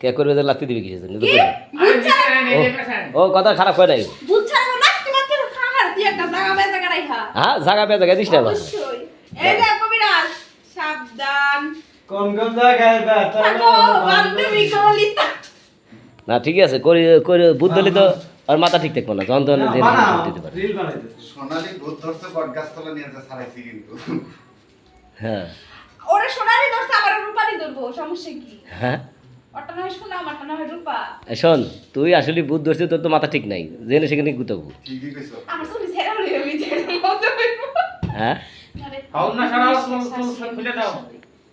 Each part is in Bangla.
কে করবে যে লাগতে দিবি কিসের জন্য? তো কি? করবে। বুঝছা ও কথা খারাপ হয় নাই? হ্যাঁ জাগা পে জায়গা দিস না না ঠিক আছে করি করে বুদ্ধ দিলে তো আর মাথা ঠিক থাকব না তখন তখন দিতে পারে। সোনালি ভূত হ্যাঁ। ওরে সোনারি দোস্ত আবার রূপারি ধরবো সমস্যা কি? হ্যাঁ। ওটা না হয় সোনা আমারটা না হয় রূপা। এই শোন তুই আসলে বুদ্ধ ধরছিস তোর তো মাথা ঠিক নাই। জেনে সেখানে গুতাবো হ্যাঁ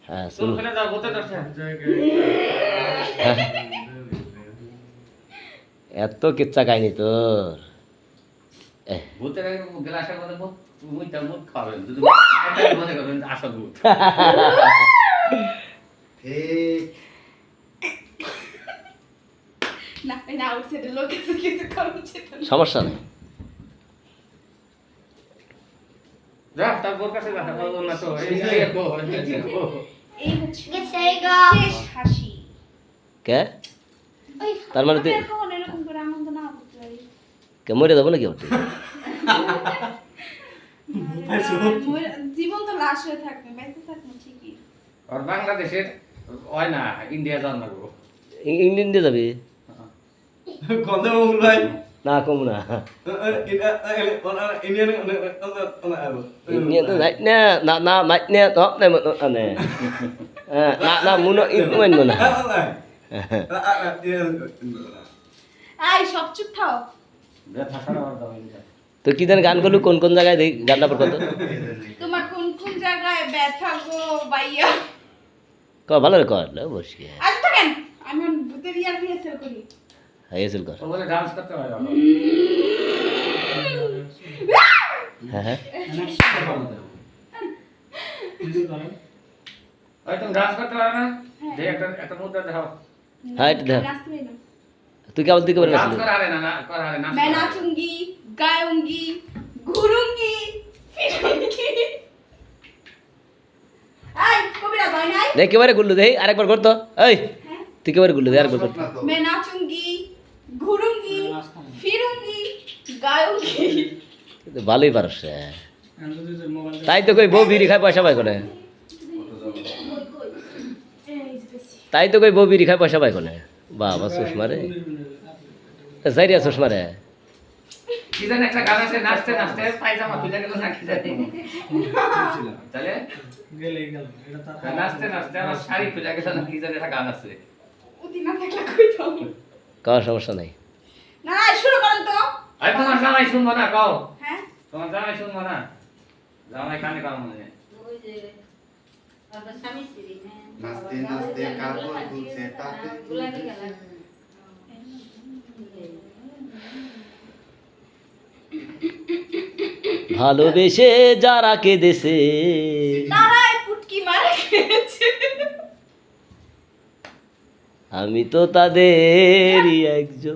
হ্যাঁ? ধরছে। এত কিচ্ছা কাহিনি তোর। এহ, সমস্যা নেই। কো তার মানে তুই কে মরে যাব নাকি জীবন তো লাশ হয়ে থাকবে বেঁচে থাকবে ঠিকই। আর বাংলাদেশের হয় না ইন্ডিয়া জন্মাবো যাবি? নাই না তো নাই মত নে। না না মুনো ইন মন। না আই সব চুপ থাও। তো কি জানি গান করলু কোন কোন জায়গায় দেখ গানটা পর কত? তোমার কোন কোন জায়গায় ব্যথা গো বাইয়া ক ভালো কর বসি আজ থাকেন। আমি ওর ভূতের ইয়ার রিহার্সাল করি। হাইসেল কর ও বলে ডান্স করতে হয় ভালো হ্যাঁ হ্যাঁ ওই তুমি ডান্স করতে পারো না যে একটা একটা মুদ্রা দেখাও হ্যাঁ, এটা দেখ। নাচতে পারি না তুই কেবল তুই কেবল ডান্স নাচলি করা আরে না না করা আরে না मैं नाचूंगी गाऊंगी घूरूंगी फिरूंगी आई कबीरा भाई आई দেখ কেবারে গুল্লু দেই আরেকবার কর তো এই हैं? তুই কেবারে গুল্লু দে আরেকবার কর তো না তো मैं नाचूंगी ঘুরুঙ্গি ফিরুঙ্গি গায়ুঙ্গি ভালোই পারছে। তাই তো কই বউ বিড়ি খায় পয়সা পায় করে তাই তো কই বউ বিড়ি খায় পয়সা পায় করে বাবা সুষমা রে। সাইরিয়া সুষমা রে। একটা গান আছে নাচতে নাচতে পায়জামা গেল না তাহলে? গেলে গেল এটা হ্যাঁ, নাচতে নাচতে আমার শাড়ি গেল না একটা গান আছে। কই কার সমস্যা নাই। না শুরু করেন তো। আরে তোমার জামাই শুনব না কও। হ্যাঁ? তোমার জামাই শুনব না? জামাই কানে কাম মনে নাচতে নাচতে কাপড় খুলছে তাতে ভালোবেসে যারা কেঁদেছে আমি তো তাদেরই একজন।